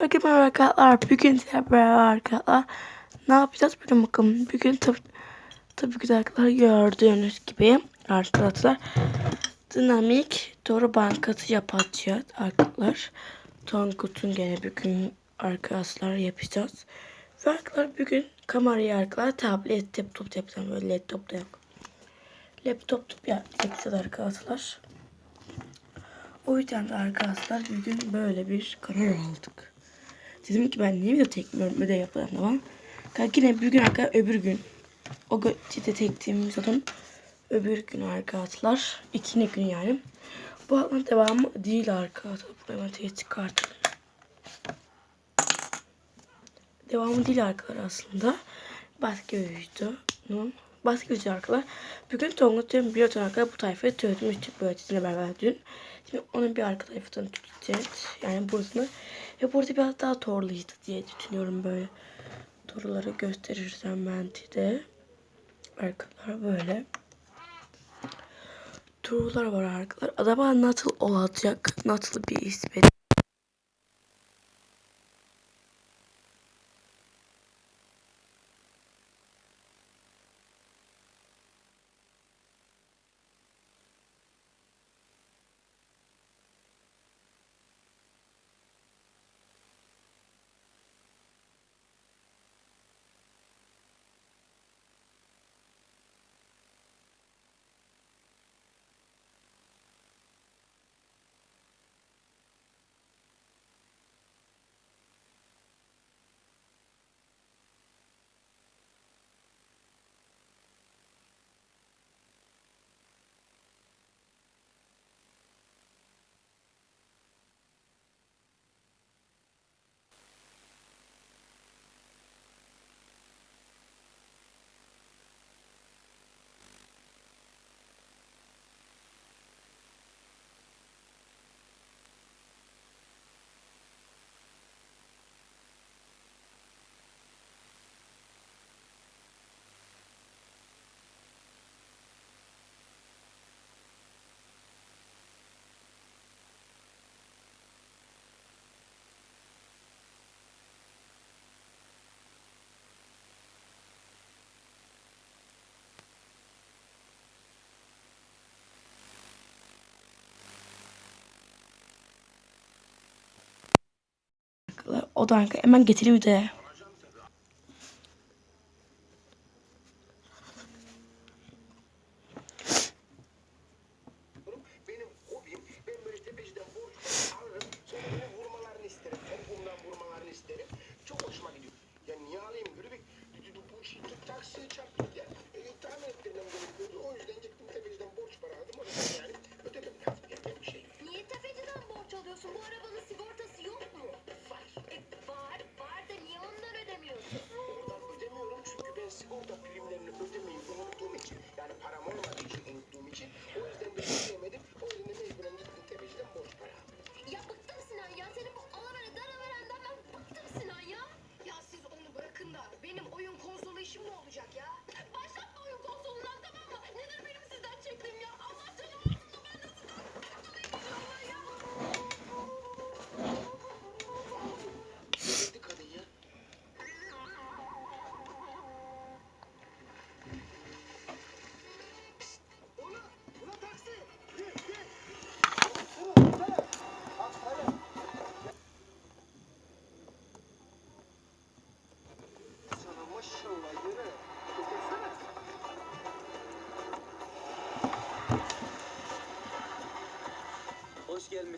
Herkese merhaba arkadaşlar. Bugün beraber arkadaşlar ne yapacağız? Bugün bakalım. Bugün tabii tabii ki arkadaşlar gördüğünüz gibi arkadaşlar dinamik doğru bankası yapacağız arkadaşlar. Tonkut'un gene bugün arkadaşlar yapacağız. Ve arkadaşlar bugün kamerayı arkadaşlar tablet laptop yapacağım. Böyle laptop da yok. Laptop yapacağız arkadaşlar. O yüzden de arkadaşlar bugün böyle bir karar aldık. Dedim ki ben niye video tekmiyorum öde yapalım ama. Kanka yine bir gün arkadaşlar öbür gün. O çite tektiğim zaten öbür gün arkadaşlar. İkinci gün yani. Bu alanın devamı değil arkadaşlar. Buraya ben teyit. Devamı değil arkadaşlar aslında. Başka videonun başka video arkadaşlar. Bugün Tonguç'un bir arkadaşlar bu tayfayı çözmüştük böyle sizinle beraber dün. Şimdi onun bir arka tarafını tutacağız. Yani burasını. Ve burada biraz daha torluydu diye düşünüyorum böyle. Toruları gösterirsem ben de. Arkalar böyle. Torular var arkalar. Acaba nasıl olacak? Nasıl bir ismi? O da arka. Hemen getireyim de. Sigorta primlerini ödemeyi unuttuğum için. Yani param olmadığı için unuttuğum için.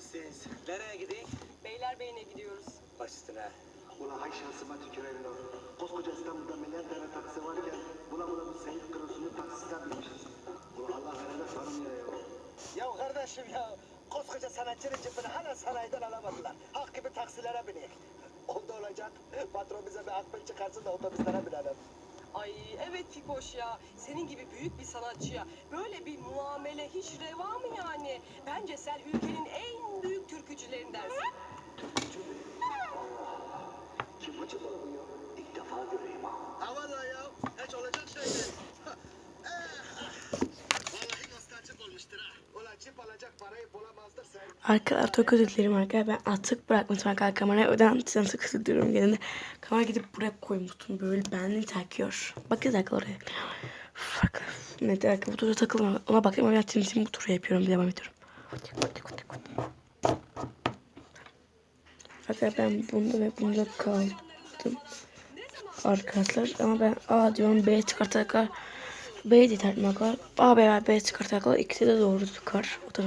Gelmişsiniz. Nereye gideyim? Beylerbeyi'ne gidiyoruz. Baş üstüne. Ulan hay şansıma tükürelim lan. Koskoca İstanbul'da milyar tane taksi varken buna buna bu Seyit Kıros'unu taksiden binmişiz. Ulan Allah verene tanımıyor ya. Ya kardeşim ya. Koskoca sanatçının cımbını hala sanayiden alamadılar. Hak gibi taksilere bineyim. Oldu olacak. Patron bize bir akbil çıkarsın da otobüslere binelim. Ay evet Fikoş ya. Senin gibi büyük bir sanatçıya böyle bir muamele hiç reva mı yani? Bence sen ülkenin en büyük türkücülerindensin. Kim acaba bu ya? İlk defa göreyim ha. Ya. Hiç olacak şey değil. Vallahi nostalji olmuştur ha. Ulan çip alacak parayı bulamazdık sen. Arkadaşlar çok özür dilerim arkadaşlar. Ben atık bırakmışım arkadaşlar kamerayı. O yüzden size nasıl kısıtlıyorum gelinde. Kamera gidip buraya koymuştum. Böyle beni takıyor. Bakın arkadaşlar oraya. Farklı. Ne arkadaşlar bu tura takılma. Ona bakayım ama ben tim bu turu yapıyorum. Devam ediyorum. Arkadaşlar ben bunda ve bunda kaldım. Arkadaşlar ama ben A diyorum B çıkartarak B determinat var. A veya B çıkartarak ikisi de doğru çıkar. O da.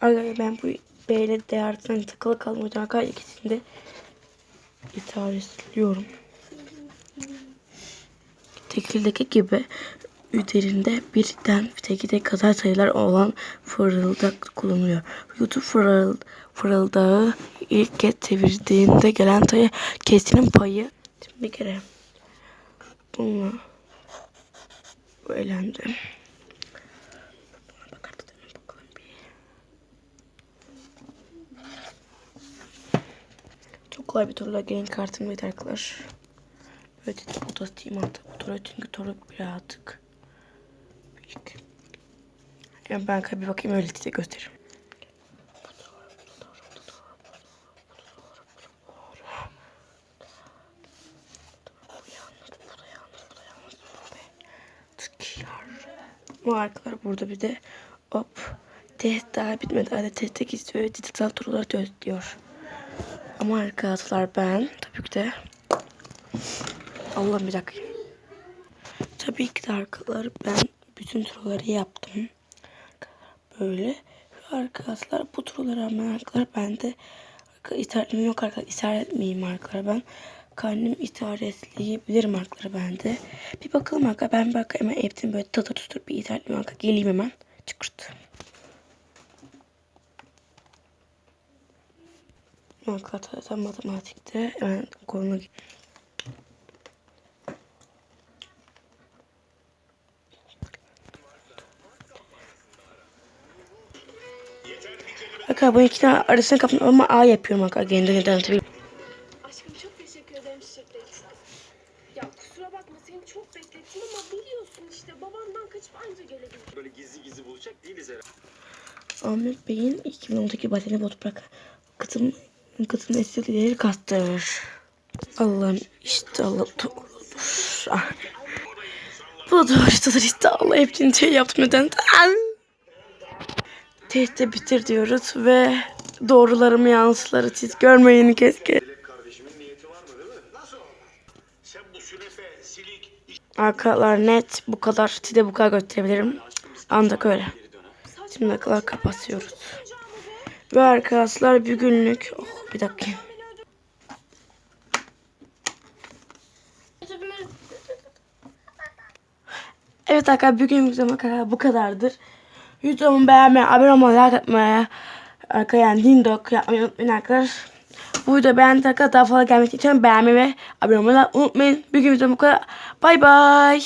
Arkadaşlar ben bu B ile D arasında takılı kalmayacağım. Arkadaşlar ikisini de işaretliyorum. Tekildeki gibi üzerinde birden tekide kadar sayılar olan fırıldak kullanılıyor. YouTube fırıl, fırıldağı ilk kez çevirdiğinde gelen sayı kesinin payı. Şimdi bir kere bununla öğrendim. Buna bakardık hemen bakalım bir. Çok kolay bir turla gelin kartım var arkadaşlar. Böyle dedim o da Steam artık bu tura çünkü tura birazcık büyük. Yani ben bir bakayım öyle size gösteririm. Bu arkalar burada bir de hop test daha bitmedi. Hadi teste gidiyor. Dijital turlar diyor. Ama arkadaşlar ben tabii ki de Allah'ım bir dakika. Tabii ki de arkadaşlar ben bütün turları yaptım. Böyle. Ve arkadaşlar bu turlara rağmen arkadaşlar ben de işaretim yok arkadaşlar. İşaretlmeyeyim arkadaşlar ben. Kendim işaretleyebilirim arkadaşlar ben de. Bir bakalım arkadaşlar. Ben bak hemen hepsini böyle tata tutur bir işaretleyeyim arkadaşlar. Geleyim hemen. Çıkırt. Arkadaşlar matematikte hemen konuna Arkadaşlar bu iki tane arasını kapatın ama A yapıyorum arkadaşlar. Kendi neden tabii. Aşkım çok teşekkür ederim çiçekler için. Ya kusura bakma seni çok beklettim ama biliyorsun işte babamdan kaçıp anca gelebildim. Böyle gizli gizli bulacak değiliz herhalde. Ahmet Bey'in 2010'daki bateni bot bırak. Kıtın esirleri kastırır. Allah'ım işte doğrudur. Ah. Bu doğrudur işte hepsini şey yaptım neden? Testi bitir diyoruz ve doğrularımı yansıları siz görmeyin keşke. Arkalar net bu kadar size bu kadar gösterebilirim. Ancak öyle. Şimdi arkalar kapatıyoruz. Ve arkadaşlar bir günlük oh, bir dakika. Evet arkadaşlar bugün videom kadar bu kadardır. Videomu beğenmeyi, abone olmayı, like atmayı, arkaya yani dindok yapmayı unutmayın arkadaşlar. Bu videoyu beğendiğiniz arkadaşlar daha fazla gelmek için beğenmeyi ve abone olmayı unutmayın. Bugün videom bu kadar. Bay bay.